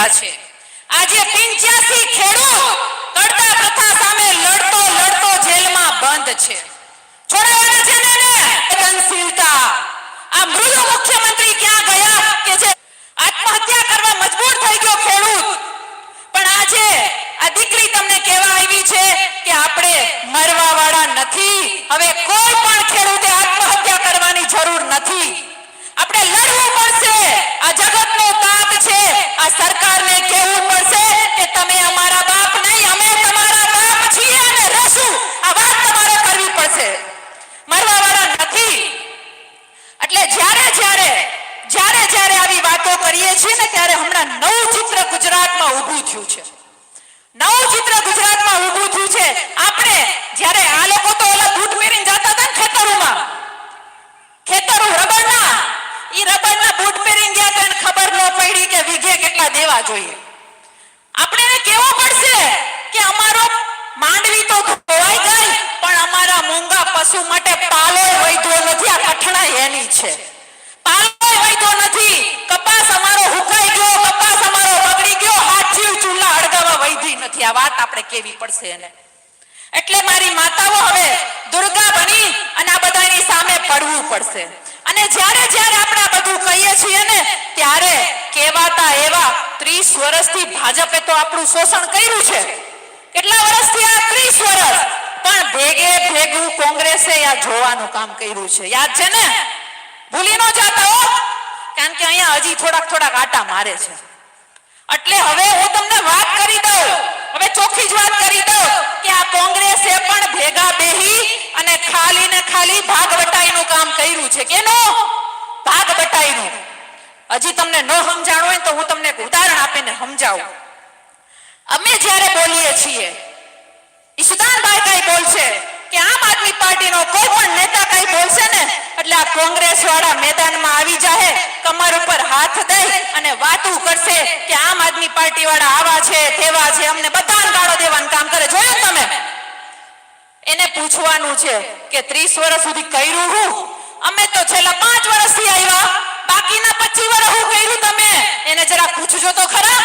રહ્યા છે. આજે પિંચ્યાસી ખેડૂત કરતા પ્રથા સામે લડતો લડતો જેલમાં બંધ છે. છોડાવવાના છે ને આ મૃદ મુખ્યમંત્રી ક્યાં ગયા કે જે આત્મહત્યા કરવા મજબૂર થઈ ગયો ખેડૂત? પણ આજે આ દીકરી તમને કહેવા આવી છે કે આપણે મરવા વાળા નથી. હવે કોઈ પણ ખેડૂતે આત્મહત્યા કરવાની જરૂર નથી. આપણે લડવું પડશે. આ જગતનો તાપ છે. આ સરકારને કહેવું પડશે કે તમે અમારા બાપ નહીં, અમે તમારા બાપ છીએ અને રહેશું આ વાત તમારે કરવી પડશે મરવા વાળા નથી એટલે જ્યારે જ્યારે જ્યારે જ્યારે આવી વાતો કરીએ છીએ ને ત્યારે હમણાં નવું ચિત્ર ગુજરાતમાં ઊભું થયું છે નવું ચિત્ર ગુજરાતમાં ઊભું થયું છે આપણે જ્યારે આ લોકો તો ઓલા બૂટ પહેરીને જતા હતા ને ખેતરોમાં ખેતરો રબરના ઈ રબરના બૂટ પહેરીને ગયા તો એને ખબર ન પડી કે વીઘે દેવા જોઈએ. આપણે એને પડશે કે અમારો માંડવી તો ધોવાઈ ગઈ પણ અમારા મૂંગા પશુ માટે પાલો વૈધો નથી, આ કઠણાઈ એની છે. પાલો વૈધો નથી, કપાસ અમારો હુકાઈ ગયો, કપાસ અમારો બગડી ગયો, હાથ ચૂલા અડગાવા વૈધી નથી. આ વાત આપણે કેવી પડશે એને. એટલે મારી માતાઓ હવે દુર્ગા બની અને આ બધાની સામે પડવું પડશે. અને જ્યારે જ્યારે આપણે આ બધું કહીએ છીએ ને, ત્યારે કહેવાતા એવા 30 વર્ષથી ભાજપે તો આપણું શોષણ કર્યું છે. કેટલા વર્ષથી આ 30 વર્ષ? પણ ભેગે ભેગું કોંગ્રેસે આ જોવાનું કામ કર્યું છે. યાદ છે ને? ભૂલી ન જાતા હો. કારણ કે અહીંયા હજી થોડાક થોડાક આટા મારે છે. એટલે હવે હું તમને વાત કરી દઉં. હવે ચોખ્ખી જ વાત કરી દઉં કે આ કોંગ્રેસે પણ ભેગા બેહી અને ખાલી ને ખાલી ભાગ બટાઈનું કામ કર્યું છે. કેનું? ભાગ બટાઈનું હજી તમને ન સમજાણું હોય તો હું તમને એક ઉદાહરણ આપીને સમજાવું. અમે જ્યારે બોલીએ છીએ ઈશુદાનભાઈ કઈ બોલશે કે આમ આદમી પાર્ટીનો કોઈ પણ નેતા કઈ બોલશે ને, એટલે આ કોંગ્રેસ વાળા મેદાનમાં આવી જાહે, કમર ઉપર હાથ દઈ અને વાતું કરશે કે આમ આદમી પાર્ટી વાળા આવા છે, તેવા છે, અમને બધાને ગાળો દેવાનું કામ કરે, જોયું તમે? એને પૂછવાનું છે કે 30 વર્ષ સુધી કર્યું હું? અમે તો છેલ્લા પાંચ વર્ષથી આવ્યા. બાકીના 25 વર્ષ હું કર્યું તમે? એને જરા પૂછજો તો ખરા?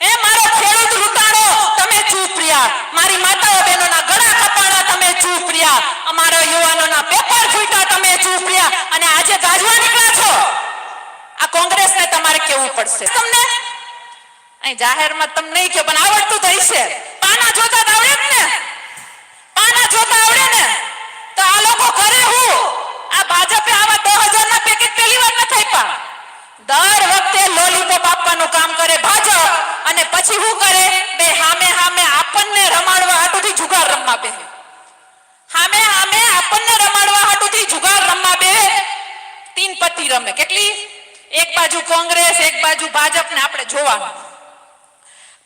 એ મારો ખેડૂત લૂંટાણો તમે ચૂપ રહ્યા. મારી માતાઓ બહેનોના ગળા કપાણા, તમે ચૂપ રહ્યા. અમારા યુવાનોના પેપર ફૂટ્યા, તમે ચૂપ રહ્યા. અને આજે ગાજવા નીકળ્યા છો. આ કોંગ્રેસને તમારે કેવું પડશે. તમને? અહીં જાહેરમાં તમને નહીં કહો, પણ આવડતું તો હશે. પાના જોતા આવડે ને. પાના જોતા આવડે ને. તો આ લોકો કરે હું? આ ભાજપે આવા હજાર ના પેકેજ પહેલી વાર નથી આપ્યા. દર વખતે લોલીપોપ આપવાનું કામ કરે ભાજપ અને પછી શું કરે? બે હામે હામે આપણને રમાડવા હાટુથી જુગાર રમવા બે હામે હામે આપણને રમાડવા હાટુથી જુગાર રમવા બે તીન પત્તી રમે. કેટલી? એક બાજુ કોંગ્રેસ, એક બાજુ ભાજપ ને આપણે જોવાનું.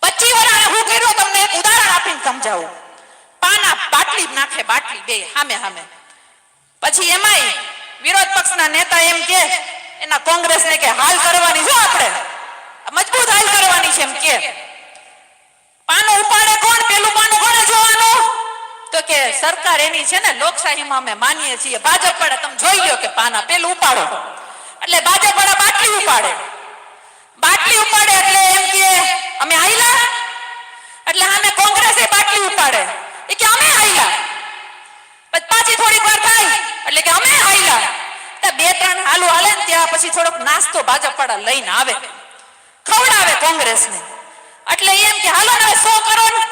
પચી વર્ષ હું કર્યું તમને? એક ઉદાહરણ આપીને સમજાવું. પાના બાટલી નાખે, બાટલી બે, હામે હામે. પછી એમાંય વિરોધ પક્ષના નેતા એમ કે, એના કોંગ્રેસને કે હાલ કરવાની જો આપણે? મજબૂત હાલ કરવાની છે એમ કે. પાનું ઉપાડે કોણ? પેલું પાનું કોણે જોવાનું? તો કે સરકાર એની છે ને લોકશાહીમાં અમે માનીએ છીએ. ભાજપ પડે તમે જોઈ લો કે પાના પેલું ઉપાડો. એટલે ભાજપ વાળા બાટલી ઉપાડે. બાટલી ઉપાડે એટલે એમ કે, અમે આઈલા એટલે સામે કોંગ્રેસે બાટલી ઉપાડે. એ કે, અમે આઈલા પાછી થોડીક વાર થાય એટલે કે અમે હાલ્યા બે, ત્રણ હાલું હાલે ને ત્યાં પછી થોડોક નાસ્તો ભાજપ વાળા લઈને આવે. ખવડાવે કોંગ્રેસને. એટલે એમ કે, હાલો ને સો કરો ને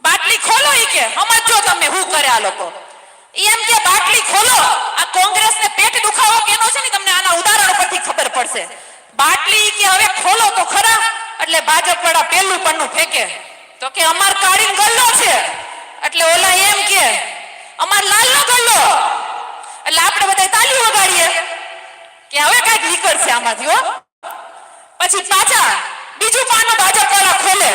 બાટલી ખોલો ઈ કે સમજો તમે હું કરે આ લોકો. એમ કે, બાટલી ખોલો. આ કોંગ્રેસને પેટ દુખાવો કેનો છે ને તમને આના ઉદાહરણ પરથી ખબર પડશે. બાટલી કે, હવે ખોલો તો ખરા. એટલે ભાજપ વાળા પેલું પન્નું ફેંકે. તો કે, અમાર કાઢીને ગલ્લો છે. એટલે ઓલા એમ કે અમાર લાલનો ગલ્લો એટલે આપણે બધા તાલી વગાડીએ. કે હવે કંઈક નીકળશે આમાંથી, હો. પછી પાછા બીજું પાનું ભાજપ વાળા ખોલે?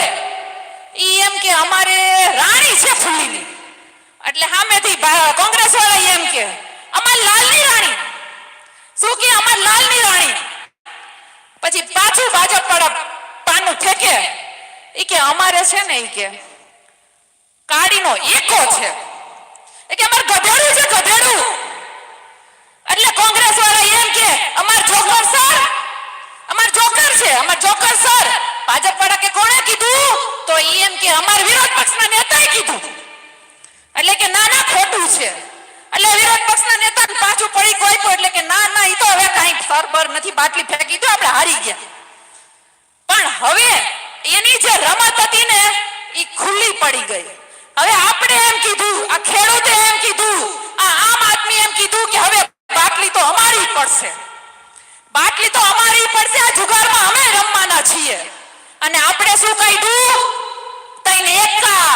ઈ એમ કે અમારે રાણી છે ફૂલીની. એટલે સામેથી કોંગ્રેસ વાળા એમ કે, અમાર લાલની રાણી. શું કે અમાર લાલની રાણી? પછી પાછું ભાજપ વાળા પાનું ઠેકે ઈ કે અમારે છે ને, ઈ કે કાળીનો એકો છે. એ કે અમાર ગધેડું છે, ગધેડું. એટલે કોંગ્રેસ એમ કે, અમાર જોકર સર, અમાર જોકર છે, અમાર જોકર સર. ભાજપ કે, કોણે કીધું? તો એમ કે, અમાર વિરોધ નેતાએ કીધું. એટલે કે ના ખોટું છે. એટલે વિરોધ પક્ષના નેતાને પાછું પડી કોઈ એટલે કે ના ના, ઈ તો હવે કાંઈ સરબર નથી, બાટલી ફેંકી દો આપણે હારી ગયા પણ હવે એની જે રમત હતી ને એ ખુલ્લી પડી ગઈ હવે આપણે એમ કીધું આ ખેડૂતે એમ કીધું આ આમ આદમી એમ કીધું કે હવે બાટલી તો અમારી પડશે. બાટલી તો અમારી પડશે, આ જુગારમાં અમે રમવાના છીએ. અને આપણે શું કાઢ્યું? તઈને એકા.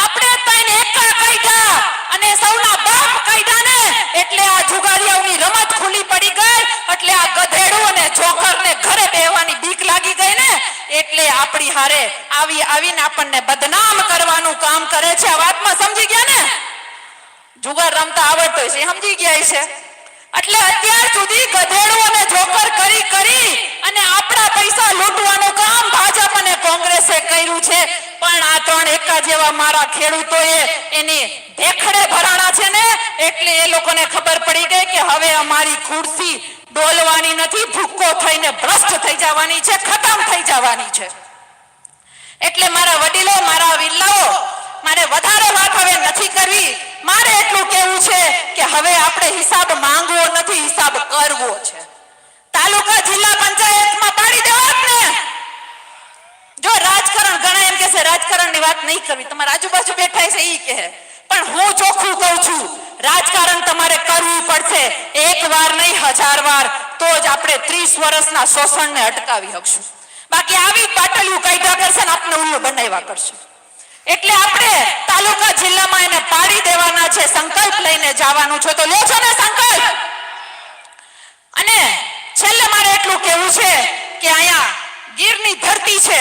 આપણે તઈને એકા કાઢ્યા અને સૌના બાપ કાઢ્યા ને એટલે આ જુગારિયાઓની રમત ખુલી પડી ગઈ, એટલે આ ગધેડો અને જોકરને ઘરે બેહવાની બીક લાગી ગઈ ને, એટલે આપણી હારે આવી આવીને આપણને બદનામ કરવાનું કામ કરે છે. આ વાતમાં સમજી ગયા ને? જુગાર રમતા આવડતો છે. સમજી ગયા છે એટલે અત્યાર સુધી ગધેડું અને જોકર કરી કરી અને આપણા પૈસા લૂંટવાનું કામ ભાજપ અને કોંગ્રેસે કર્યું છે. પણ આ ત્રણ એકા જેવા મારા ખેડૂતોએ એની ભેખડે ભરાણા છે ને, એટલે એ લોકોને ખબર પડી ગઈ કે હવે અમારી ખુરશી ડોલવાની નથી, ભૂક્કો થઈને ભ્રષ્ટ થઈ જવાની છે, ખતમ થઈ જવાની છે. એટલે મારા વડીલો, મારા વિલ્લાઓ મારે વધારે વાત હવે નથી કરવી. મારે એટલું કહેવું છે કે હવે આપણે હિસાબ માંગવો નથી, હિસાબ કરવો છે. તાલુકા જિલ્લા પંચાયતમાં પાડી દેવા જ ને જો રાજકારણ ઘણા એમ કહેશે રાજકારણની વાત નહીં કરવી. તમારા આજુબાજુ બેઠા છે એ કહે. પણ હું ચોખ્ખું કહું છું, રાજકારણ તમારે કરવું પડશે. એક વાર નહીં, હજાર વાર. તો જ આપણે ત્રીસ વર્ષના શોષણને અટકાવી શકશું બાકી આવી પાટલિયું કાયદા કરશે ને આપણે ઉલ્લુ બનાવ્યા કરશે. એટલે આપણે તાલુકા જિલ્લામાં એને પાડી દેવાના છે, સંકલ્પ લઈને જવાનું છે. તો લો છો ને સંકલ્પ? અને છેલ્લે મારે એટલું કહેવું છે કે અહીંયા ગીરની ધરતી છે.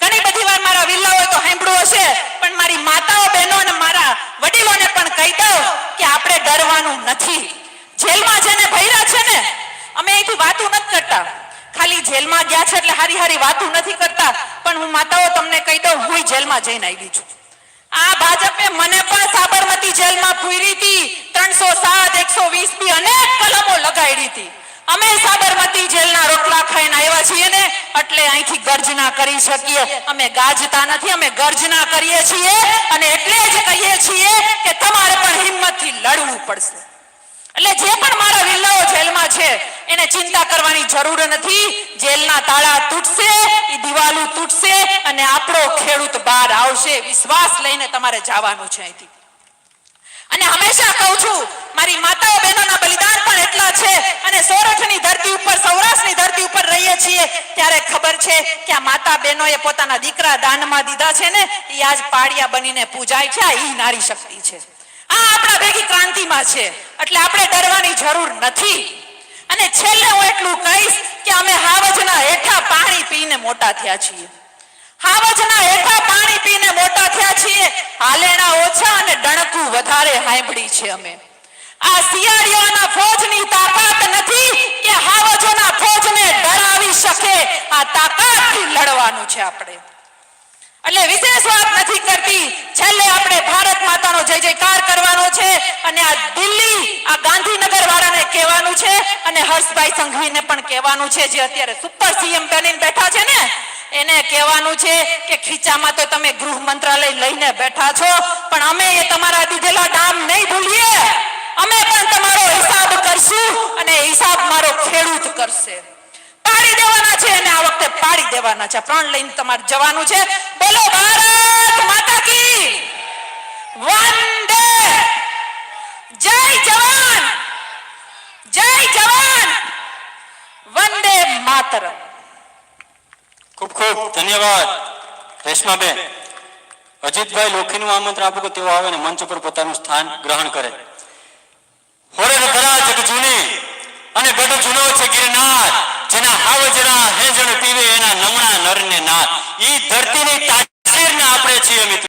ઘણી બધી વાર મારા વિલ્લાઓએ તો સાંભળ્યું હશે, પણ મારી માતાઓ બહેનો અને મારા વડીલોને પણ કહી દઉં કે આપણે ડરવાનું નથી. જેલમાં જેને ભર્યા છે ને, અમે અહીંથી વાતું નથી કરતા. ખાલી જેલમાં ગયા છે એટલે હારી હારી વાતો નથી કરતા. પણ હું માતાઓ તમને કહી દઉં, હું જેલમાં જઈને આવી છું. આ ભાજપે મને પણ સાબરમતી જેલમાં પૂરી હતી. ત્રણસો સાત, એકસો વીસ બી અનેક કલમો લગાડી હતી. અમે સાબરમતી જેલના રોટલા ખાઈને આવ્યા છીએ ને, એટલે અહીંથી ગર્જના કરી શકીએ. અમે ગાજતા નથી, અમે ગર્જના કરીએ છીએ. અને એટલે જ કહીએ છીએ કે તમારે પણ હિંમતથી લડવું પડશે. એટલે જે પણ મારા વિલ્લાઓ જેલમાં છે એને ચિંતા કરવાની જરૂર નથી. જેલના તાળા તૂટશે એ દિવાલો તૂટશે અને આપણો ખેડૂત બહાર આવશે. વિશ્વાસ લઈને તમારે જવાનું છે અહીંથી. અને હંમેશા કહું છું, મારી માતાઓ બહેનોના બલિદાન પણ એટલા છે અને સોરઠની ધરતી ઉપર, સૌરાષ્ટ્રની ધરતી ઉપર રહીએ છીએ, ત્યારે ખબર છે કે આ માતા બહેનોએ પોતાના દીકરા દાનમાં દીધા છે ને એ આજ પાડિયા બનીને પૂજાય છે, આ ઈ નારી શક્તિ છે. આ આપણા ભેગી ક્રાંતિમાં છે. એટલે આપણે ડરવાની જરૂર નથી. અને છેલ્લે હું એટલું કહીશ કે અમે હાવજના હેઠા પાણી પીને મોટા થયા છીએ. હાવજના હેઠા પાણી પીને મોટા થયા છીએ. હાલેણા ઓછા અને ડણકું વધારે હાંભળી છે અમે. આ શિયાળીઓના ફોજની તાકાત નથી કે હાવજોના ફોજને ડરાવી શકે. આ તાકાતથી લડવાનું છે આપણે. એટલે વિશેષ વાત નથી કરતી. છેલ્લે આપણે ભારત માતાનો જય જયકાર કરવાનો છે. અને આ દિલ્હી, આ ગાંધીનગર વાળાને કહેવાનું અને હર્ષભાઈ સંઘવીને પણ કહેવાનું છે જે અત્યારે સુપર સીએમ બનીને બેઠા છે ને, એને કહેવાનું છે કે ખીચામાં તો તમે ગૃહ મંત્રાલય લઈને બેઠા છો, પણ અમે એ તમારા દીધેલા ડામ નહીં ભૂલીએ. અમે પણ તમારો હિસાબ કરશું અને હિસાબ મારો ખેડૂત કરશે. પાડી દેવાના છે અને આ વખતે પાડી દેવાના છે. પ્રણ લઈને તમારે જવાનું છે. બોલો ભારત માતા કી. વંદે. જય જવાન. જય જવાન! વંદે માતરમ. ખૂબ ખૂબ ધન્યવાદ. રેશમાબેન, અજીતભાઈ લોખીનું આમંત્રણ આપો કે તેઓ આવે ને મંચ ઉપર પોતાનું સ્થાન ગ્રહણ કરે. હોરે ધરા જગ જૂની અને ગઢ જૂનો છે ગિરનાર, જેના હાવજરા હેજણ પીવે એના નમણા નરને નાથ. ઈ ધરતીની તા